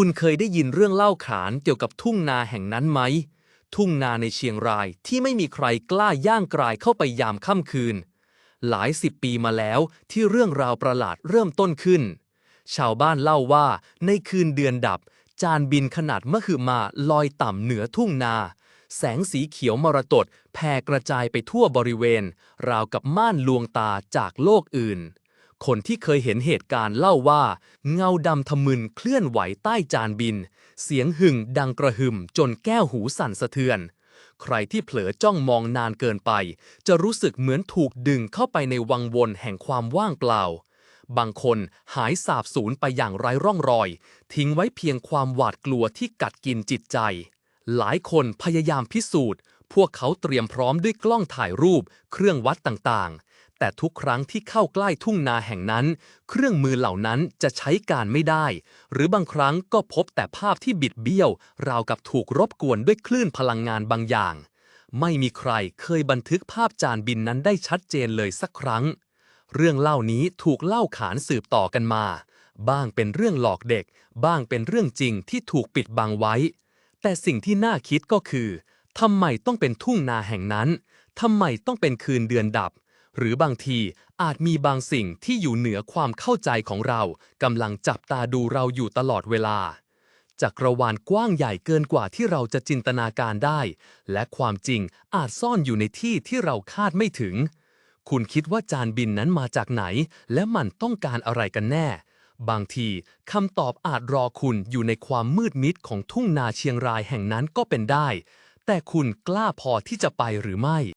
คุณเคยได้ยินเรื่องเล่าขานเกี่ยวกับทุ่งนาแห่งนั้นไหม ทุ่งนาในเชียงรายที่ไม่มีใครกล้าย่างกรายเข้าไปยามค่ำคืน หลายสิบปีมาแล้วที่เรื่องราวประหลาดเริ่มต้นขึ้น ชาวบ้านเล่าว่าในคืนเดือนดับ จานบินขนาดมหึมาลอยต่ำเหนือทุ่งนา แสงสีเขียวมรกตแผ่กระจายไปทั่วบริเวณ ราวกับม่านลวงตาจากโลกอื่น คนที่เคยเห็นเหตุการณ์เล่าว่า เงาดำทะมึนเคลื่อนไหวใต้จานบิน เสียงหึ่งดังกระหึ่มจนแก้วหูสั่นสะเทือน ใครที่เผลอจ้องมองนานเกินไป จะรู้สึกเหมือนถูกดึงเข้าไปในวังวนแห่งความว่างเปล่า บางคนหายสาบสูญไปอย่างไร้ร่องรอย ทิ้งไว้เพียงความหวาดกลัวที่กัดกินจิตใจ หลายคนพยายามพิสูจน์พวกเขาเตรียมพร้อมด้วยกล้องถ่ายรูป เครื่องวัดต่างๆ แต่ทุกครั้งที่เข้าใกล้ทุ่งนาแห่งนั้น เครื่องมือเหล่านั้นจะใช้การไม่ได้ หรือบางครั้งก็พบแต่ภาพที่บิดเบี้ยว ราวกับถูกรบกวนด้วยคลื่นพลังงานบางอย่าง ไม่มีใครเคยบันทึกภาพจานบินนั้นได้ชัดเจนเลยสักครั้ง เรื่องเล่านี้ถูกเล่าขานสืบต่อกันมา บ้างเป็นเรื่องหลอกเด็ก บ้างเป็นเรื่องจริงที่ถูกปิดบังไว้ แต่สิ่งที่น่าคิดก็คือทำไมต้องเป็นทุ่งนาแห่งนั้น ทำไมต้องเป็นคืนเดือนดับ หรือบางทีอาจมีบางสิ่งที่อยู่เหนือความเข้าใจของเรากำลังจับตาดูเราอยู่ตลอดเวลา จักรวาลกว้างใหญ่เกินกว่าที่เราจะจินตนาการได้ และความจริงอาจซ่อนอยู่ในที่ที่เราคาดไม่ถึง คุณคิดว่าจานบินนั้นมาจากไหน และมันต้องการอะไรกันแน่ บางทีคำตอบอาจรอคุณอยู่ในความมืดมิดของทุ่งนาเชียงรายแห่งนั้นก็เป็นได้ แต่คุณกล้าพอที่จะไปหรือไม่